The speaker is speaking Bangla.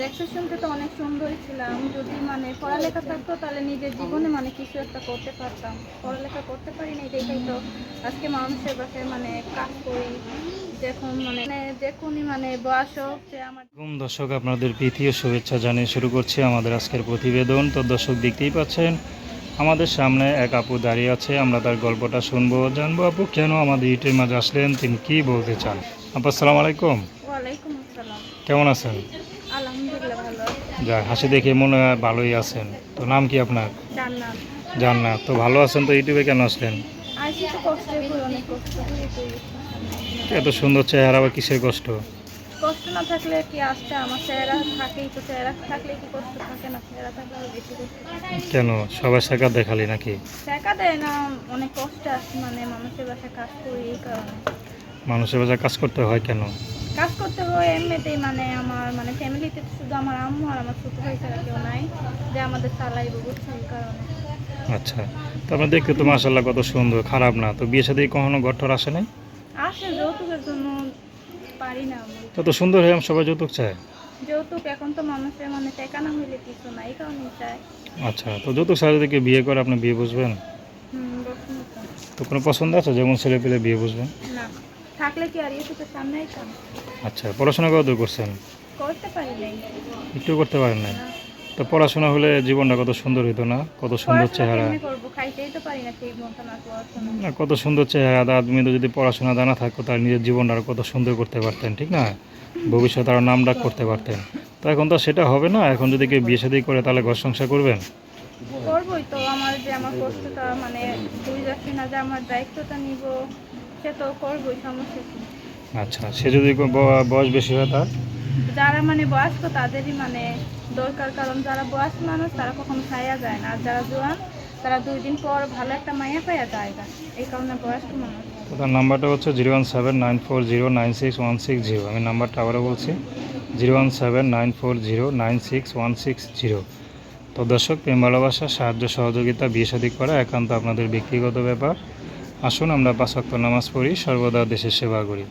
দেখতে শুনতে তো অনেক সুন্দরই ছিলাম। যদি মানে পড়ালেখা থাকতো তাহলে নিজের জীবনে মানে কিছু একটা করতে পারতাম। পড়ালেখা করতে পারি না দেখেই তো আজকে মানুষের বাসায় মানে কাজ করি যখন মানে মানে বয়স হোক যে আমার আসসালামু দর্শক আপনাদের প্রীতি শুভেচ্ছা জানিয়ে শুরু করছি আমাদের আজকের প্রতিবেদন। তো দর্শক দেখতেই পাচ্ছেন আমাদের সামনে এক আপু দাঁড়িয়ে আছে আমরা তার গল্পটা শুনব জানব আপু কেন আমাদের ইটের মাঝে আসলেন তিনি কি বলতে চান? আপু আসসালামু আলাইকুম। ওয়ালাইকুম আসসালাম। কেমন আছেন। যা হাসি দেখে মনে হয় ভালোই আছেন। তো নাম কি আপনার? জান্নাত। তো ভালো আছেন তো ইউটিউবে কেন আসলেন? এত সুন্দর চেহারা বা কিসের কষ্ট? কষ্ট না থাকলে কি আসতে আমার চেহারা থাকেই তো চেহারা থাকলে কি কষ্ট থাকে না? চেহারা থাকলে আরও বেশি কষ্ট কেন? সবাই সাকার দেখালি নাকি? টাকা দেয় না অনেক কষ্ট আছে মানে মানুষের বাসায় কাজ করি এই কারণে। মানুষের বাজার কাজ করতে হয় কেন? করতে হয় এমনিতেই মানে আমার মানে ফ্যামিলিতে শুধু আমার আম্মু আর আমার ছোটো ভাই ছাড়া কেউ নাই যে আমাদের চালাইব বুঝছ এই কারণে। আচ্ছা তো আপনার দেখতে তো মাসাল্লাহ কত সুন্দর খারাপ না। তো বিয়ে সাথে কখনো ঘরটর আসে নাই? আসে যৌতুকের জন্য পারি না তত সুন্দর হয়ে আমি সবাই যৌতুক চায়? যৌতুক এখন তো মানুষের মানে টাকা না হইলে কিছু না এই কারণে চাই আচ্ছা তো যৌতুক যদি কেউ বিয়ে করে আপনি বিয়ে বুঝবেন। তো কোনো পছন্দ আছে? যেমন ছেলে পেলে বিয়ে বুঝবেন? না। থাকলে কি আর ইউটিউবের সামনে আইতাম আচ্ছা পড়াশোনা কত দূর করছেন? করতে পারি নাই। একটু করতে পারেন না না। তো পড়াশোনা হলে জীবনটা কত সুন্দর হতো না? কত সুন্দর চেহারা। কেমনে করব? খাইতেই তো পারি না কত সুন্দর চেহারা। তুমি তো যদি পড়াশোনা জানা থাকতো তার নিজের জীবনটা আরও কত সুন্দর করতে পারতেন ঠিক না? ভবিষ্যতে আরও নাম ডাক করতে পারতেন। তো এখন তো সেটা হবে না। এখন যদি কেউ বিয়ে শাদী করে তাহলে ঘর সংসার করবেন? করবোই তো। আমার যে আমার কষ্টটা মানে বুঝে যাচ্ছি না যে আমার দায়িত্বটা নিব। সে তো করবোই সমস্যা কি? আচ্ছা সে যদি বয়স বেশি হয় তার? যারা মানে বয়স্ক তাদেরই মানে দরকার কারণ যারা বয়স্ক মানুষ তারা কখনো ছায়া যায় না। আর যারা জোয়ান তারা দুই দিন পর ভালো একটা মায়া পাইয়া যায় না এই কারণে বয়স্ক মানুষ। তার নাম্বারটা হচ্ছে zero one seven nine four zero nine six one six zero. আমি নাম্বারটা আবারও বলছি। Zero one seven nine four zero nine six one six zero. তো দর্শক প্রেম ভালোবাসা সাহায্য সহযোগিতা বিয়ে শাদী করা একান্ত আপনাদের ব্যক্তিগত ব্যাপার। আসুন আমরা পাঁচ নামাজ পড়ি সর্বদা দেশের সেবা করি।